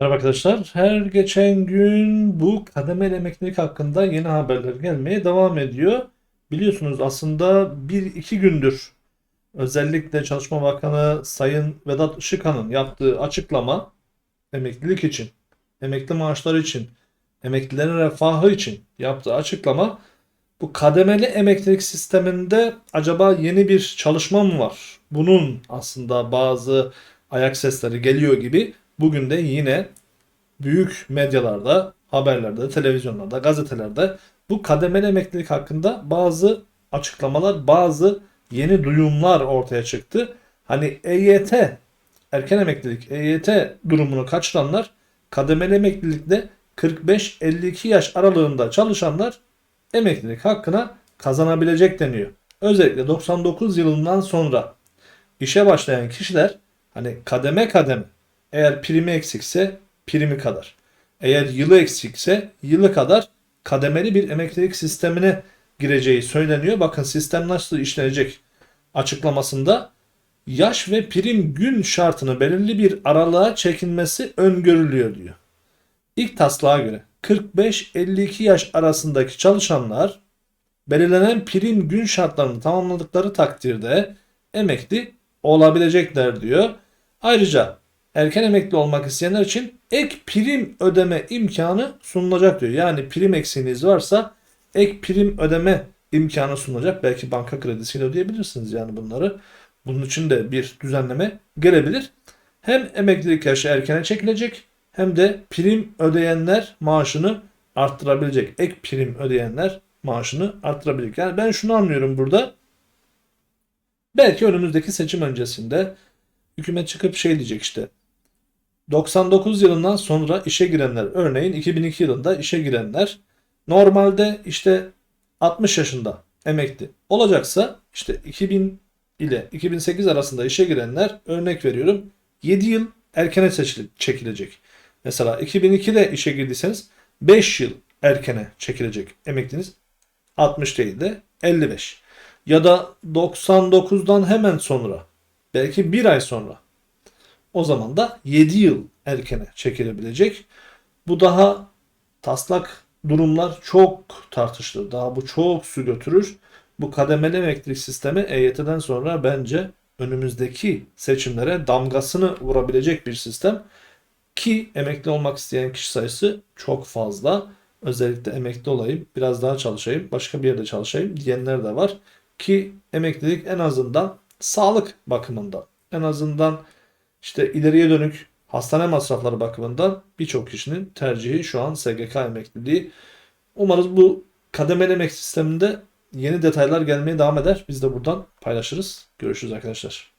Merhaba arkadaşlar. Her geçen gün bu kademeli emeklilik hakkında yeni haberler gelmeye devam ediyor. Biliyorsunuz aslında bir iki gündür özellikle Çalışma Bakanı Sayın Vedat Işıkhan'ın yaptığı açıklama emeklilik için, emekli maaşları için, emeklilerin refahı için yaptığı açıklama bu kademeli emeklilik sisteminde acaba yeni bir çalışma mı var? Bunun aslında bazı ayak sesleri geliyor gibi bugün de yine büyük medyalarda, haberlerde, televizyonlarda, gazetelerde bu kademeli emeklilik hakkında bazı açıklamalar, bazı yeni duyumlar ortaya çıktı. Hani EYT, erken emeklilik, EYT durumunu kaçıranlar kademeli emeklilikte 45-52 yaş aralığında çalışanlar emeklilik hakkına kazanabilecek deniyor. Özellikle 99 yılından sonra işe başlayan kişiler hani kademe kademe eğer primi eksikse primi kadar. Eğer yılı eksikse yılı kadar kademeli bir emeklilik sistemine gireceği söyleniyor. Bakın sistem nasıl işlenecek açıklamasında yaş ve prim gün şartını belirli bir aralığa çekilmesi öngörülüyor diyor. İlk taslağa göre 45-52 yaş arasındaki çalışanlar belirlenen prim gün şartlarını tamamladıkları takdirde emekli olabilecekler diyor. Ayrıca erken emekli olmak isteyenler için ek prim ödeme imkanı sunulacak diyor. Yani prim eksiğiniz varsa ek prim ödeme imkanı sunulacak. Belki banka kredisiyle ödeyebilirsiniz yani bunları. Bunun için de bir düzenleme gelebilir. Hem emeklilik yaşı erkene çekilecek hem de prim ödeyenler maaşını arttırabilecek. Ek prim ödeyenler maaşını arttırabilecek. Yani ben şunu anlıyorum burada. Belki önümüzdeki seçim öncesinde hükümet çıkıp şey diyecek işte 99 yılından sonra işe girenler örneğin 2002 yılında işe girenler normalde işte 60 yaşında emekli olacaksa işte 2000 ile 2008 arasında işe girenler örnek veriyorum 7 yıl erkene çekilecek. Mesela 2002'de işe girdiyseniz 5 yıl erkene çekilecek emekliniz 60 değil de 55. Ya da 99'dan hemen sonra belki bir ay sonra o zaman da 7 yıl erkene çekilebilecek. Bu daha taslak durumlar çok tartışılır. Daha bu çok su götürür. Bu kademeli emeklilik sistemi EYT'den sonra bence önümüzdeki seçimlere damgasını vurabilecek bir sistem. Ki emekli olmak isteyen kişi sayısı çok fazla. Özellikle emekli olayım, biraz daha çalışayım, başka bir yerde çalışayım diyenler de var. Ki emeklilik en azından sağlık bakımından, en azından işte ileriye dönük hastane masrafları bakımından birçok kişinin tercihi şu an SGK emekliliği. Umarız bu kademeli emekli sisteminde yeni detaylar gelmeye devam eder. Biz de buradan paylaşırız. Görüşürüz arkadaşlar.